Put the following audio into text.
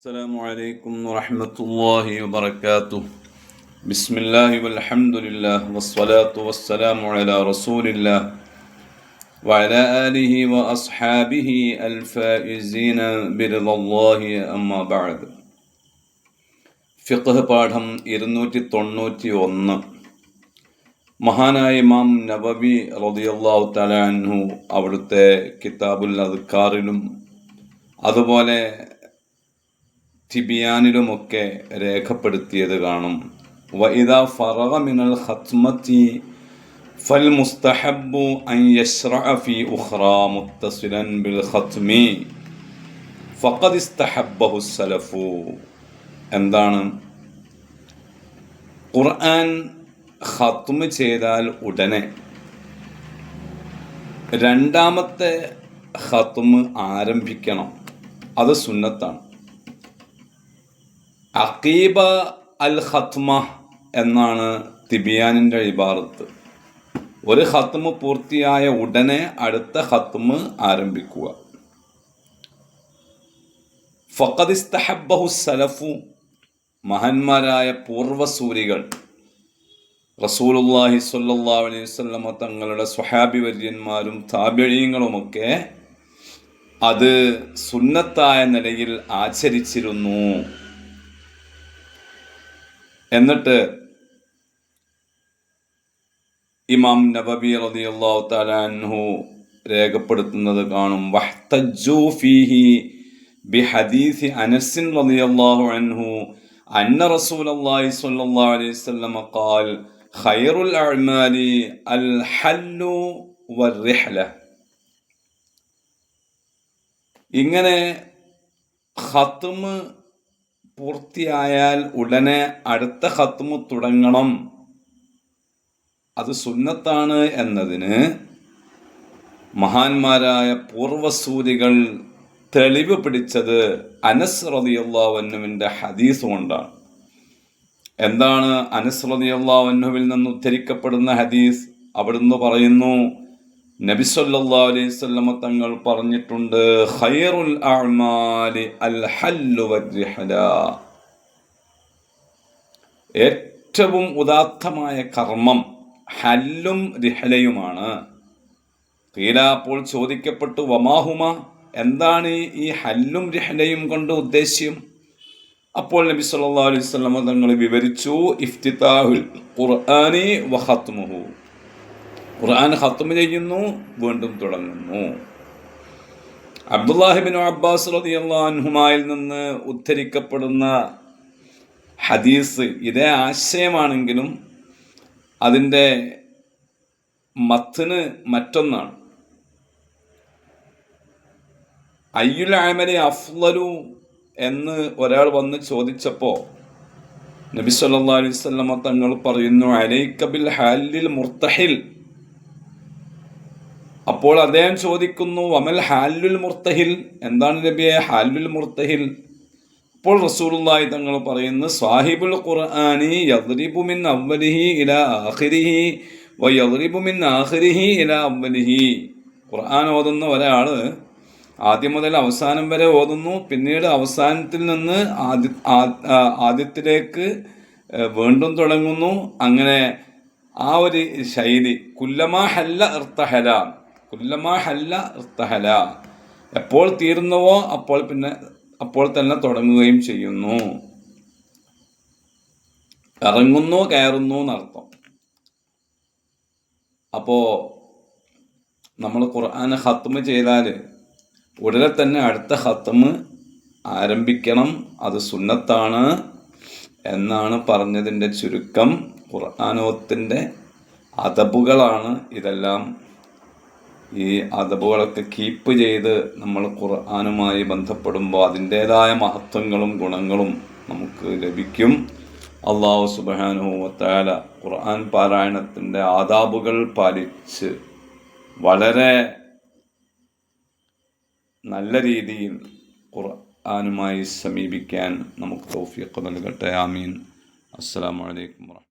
السلام عليكم ورحمة الله وبركاته بسم الله والحمد لله والصلاة والسلام على رسول الله وعلى آله وأصحابه الفائزين برضا الله أما بعد ഫിഖ് പാഠം ഇരുന്നൂറ്റി തൊണ്ണൂറ്റി ഒന്ന് മഹാനായ ഇമാം നബവി റളിയല്ലാഹു തആല അൻഹു അവിടുത്തെ കിതാബുൽ അദ്കാറിലും അതുപോലെ തിബിയാനിലുമൊക്കെ രേഖപ്പെടുത്തിയത് കാണും. വൈദ ഫറഹ മിനൽ ഹത്മത്തി ഫൽ മുസ്തഹബു അൻ യശ്റഅ ഫി ഉഖ്റാ മുത്തസിലൻ ബിൽ ഹത്മി ഫഖദ് ഇസ്തഹബ്ബഹു സലഫു. എന്താണ്? ഖുർആൻ ഖത്മ് ചെയ്താൽ ഉടനെ രണ്ടാമത്തെ ഖത്മ് ആരംഭിക്കണം. അത് സുന്നത്താണ്. അക്കീബ അൽ ഖത്മ എന്നാണ് തിബിയാനിന്റെ ഇബാറത്ത്. ഒരു ഖത്മ് പൂർത്തിയായ ഉടനെ അടുത്ത ഖത്മ് ആരംഭിക്കുക. ഫഖദിസ്തഹബ്ബഹു സലഫു മഹാന്മാരായ പൂർവസൂരികൾ റസൂലുല്ലാഹി സല്ലാ അലൈഹി വസല്ലമ തങ്ങളുടെ സ്വഹാബി വര്യന്മാരും താബിഴീങ്ങളുമൊക്കെ അത് സുന്നത്തായ നിലയിൽ ആചരിച്ചിരുന്നു. എന്നിട്ട് ഇമാം നബബി തആല അൻഹു രേഖപ്പെടുത്തുന്നത് കാണും. വഹ്തജ്ജു ഫീഹി ബിഹദീസി അനസ് റളിയല്ലാഹു അൻഹു അന്ന സ്വല്ലല്ലാഹു അലൈഹി ഖൈറുൽ അൽ ഇങ്ങനെ ഖത്മ് പൂർത്തിയായാൽ ഉടനെ അടുത്ത ഹത്മു തുടങ്ങണം. അത് സുന്നത്താണ് എന്നതിന് മഹാന്മാരായ പൂർവസൂരികൾ തെളിവ് പിടിച്ചത് അനസ് റതിയുള്ളവന്നുവിന്റെ ഹദീസ് കൊണ്ടാണ്. എന്താണ് അനസ് റതിയുള്ളവന്നുവിൽ നിന്ന് ഉദ്ധരിക്കപ്പെടുന്ന ഹദീസ്? അവിടുന്ന് പറയുന്നു നബിസല്ലാ അലൈഹി സ്വല്ലമ തങ്ങൾ പറഞ്ഞിട്ടുണ്ട് ഖൈറുൽ അഅ്മാലി അൽ ഹല്ലു ഏറ്റവും ഉദാത്തമായ കർമ്മം ഹല്ലും റിഹലയുമാണ്. തീല അപ്പോൾ ചോദിക്കപ്പെട്ടു വമാഹുമ? എന്താണ് ഈ ഹല്ലും റിഹലയും കൊണ്ട് ഉദ്ദേശ്യം? അപ്പോൾ നബി സല്ലല്ലാഹു അലൈഹി വസല്ലമ തങ്ങൾ വിവരിച്ചു ഇഫ്തിതാഹുൽ ഖുർആനി വഖത്മുഹു ഖുർആൻ ഹത്തും ചെയ്യുന്നു വീണ്ടും തുടങ്ങുന്നു. അബ്ദുല്ലാഹിബിൻ അബ്ബാസ് റളിയല്ലാഹുമായിൽ നിന്ന് ഉദ്ധരിക്കപ്പെടുന്ന ഹദീസ് ഇതേ ആശയമാണെങ്കിലും അതിന്റെ മത്തിന് മറ്റൊന്നാണ്. അയ്യുൽ അമലി അഫ്ലലു എന്ന് ഒരാൾ വന്ന് ചോദിച്ചപ്പോൾ നബി സല്ലല്ലാഹു അലൈഹി തങ്ങൾ പറയുന്നു അലൈക്കബിൽ ഹാലിൽ മുർത്തഹിൽ അപ്പോൾ അദ്ദേഹം ചോദിക്കുന്നു വമൽ ഹാലുൽ മുർത്തഹിൽ? എന്താണ് നബിയെ ഹാലുൽ മുർത്തഹിൽ? അപ്പോൾ റസൂലുള്ളാഹി തങ്ങൾ പറയുന്നു സാഹിബുൽ ഖുർആനി യദ്രിബു മിൻ അവലിഹി ഇല ആഖിരിഹി വ യദ്രിബു മിൻ ആഖിരിഹി ഇല അവലിഹി ഖുർആൻ ഓതുന്ന ഒരാൾ ആദ്യം മുതൽ അവസാനം വരെ ഓതുന്നു പിന്നീട് അവസാനത്തിൽ നിന്ന് ആദ്യ ആദ്യത്തിലേക്ക് വീണ്ടും തുടങ്ങുന്നു. അങ്ങനെ ആ ഒരു ശൈലി കുല്ലമ ഹല്ല ഇർത്തഹല കുല്ലമാ ഹല്ല ഇർത്തഹല എപ്പോൾ തീർന്നുവോ അപ്പോൾ പിന്നെ അപ്പോൾ തന്നെ തുടങ്ങുകയും ചെയ്യുന്നു. ഇറങ്ങുന്നു കയറുന്നു എന്നർത്ഥം. അപ്പോ നമ്മൾ ഖുർആൻ ഹത്തുമ് ചെയ്താൽ ഉടനെ തന്നെ അടുത്ത ഹത്തുമ് ആരംഭിക്കണം. അത് സുന്നത്താണ് എന്നാണ് പറഞ്ഞതിന്റെ ചുരുക്കം. ഖുർആാനോത്തിന്റെ അതബുകളാണ് ഇതെല്ലാം. ഈ അതബുകളൊക്കെ കീപ്പ് ചെയ്ത് നമ്മൾ ഖുർആാനുമായി ബന്ധപ്പെടുമ്പോൾ അതിന്റേതായ മഹത്വങ്ങളും ഗുണങ്ങളും നമുക്ക് ലഭിക്കും. അള്ളാഹു സുബാനുവത്താല ഖുർആൻ പാരായണത്തിന്റെ ആദാബുകൾ പാലിച്ച് വളരെ നല്ല രീതിയിൽ ഖുർആാനുമായി സമീപിക്കാൻ നമുക്ക് തൗഫീഖ് നൽകട്ടെ. ആമീൻ. അസ്സാം വലൈക്കും